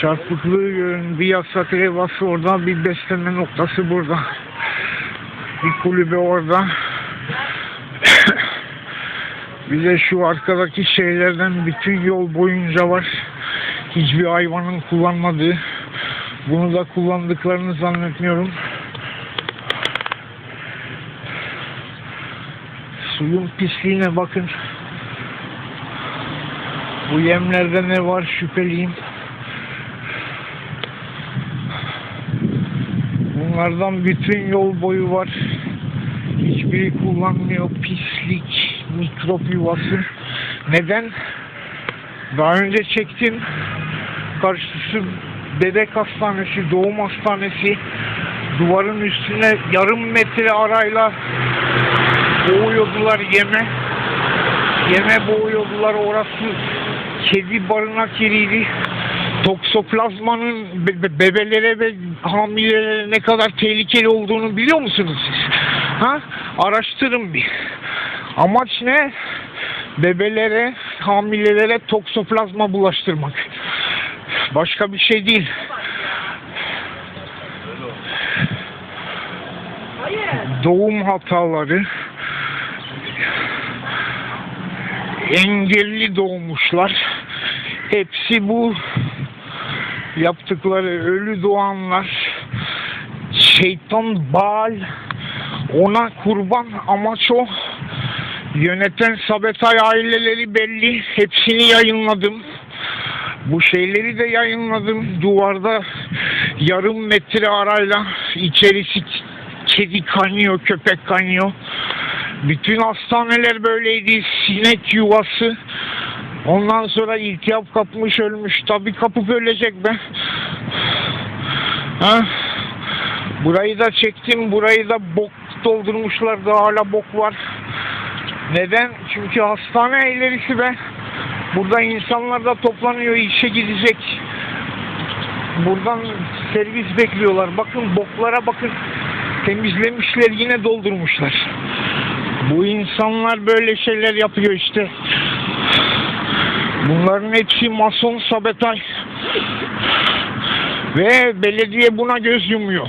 Çarpıklığı görün. Bir yasak levhası orada, bir beslenme noktası burada. Bir kulübe orada. bir de şu arkadaki şeylerden bütün yol boyunca var. Hiçbir hayvanın kullanmadığı. Bunu da kullandıklarını zannetmiyorum. Suyun pisliğine bakın. Bu yemlerde ne var şüpheliyim. Bunlardan bütün yol boyu var. Hiçbiri kullanmıyor. Pislik, mikrop yuvası. Neden? Daha önce çektim. Karşısı bebek hastanesi, doğum hastanesi. Duvarın üstüne yarım metre arayla boğuyordular yeme. Yeme boğuyordular orası kedi barınak yeriydi. Toksoplazmanın be- be- bebelere ve hamilelere ne kadar tehlikeli olduğunu biliyor musunuz siz? Ha? Araştırın bir. Amaç ne? Bebelere, hamilelere toksoplazma bulaştırmak. Başka bir şey değil. Doğum hataları, engelli doğmuşlar. Hepsi bu yaptıkları ölü doğanlar şeytan Baal ona kurban amaç o yöneten Sabetay aileleri belli hepsini yayınladım. Bu şeyleri de yayınladım. Duvarda yarım metre arayla içerisi kedi kaynıyor köpek kaynıyor. Bütün hastaneler böyleydi. Sinek yuvası Ondan sonra iltihap kapmış ölmüş. Tabii kapıp ölecek be. Ha? Burayı da çektim. Burayı da bok doldurmuşlar. Daha hala bok var. Neden? Çünkü hastane ilerisi be. Burada insanlar da toplanıyor. işe gidecek. Buradan servis bekliyorlar. Bakın boklara bakın. Temizlemişler yine doldurmuşlar. Bu insanlar böyle şeyler yapıyor işte. Bunların hepsi mason sabetay. Ve belediye buna göz yumuyor.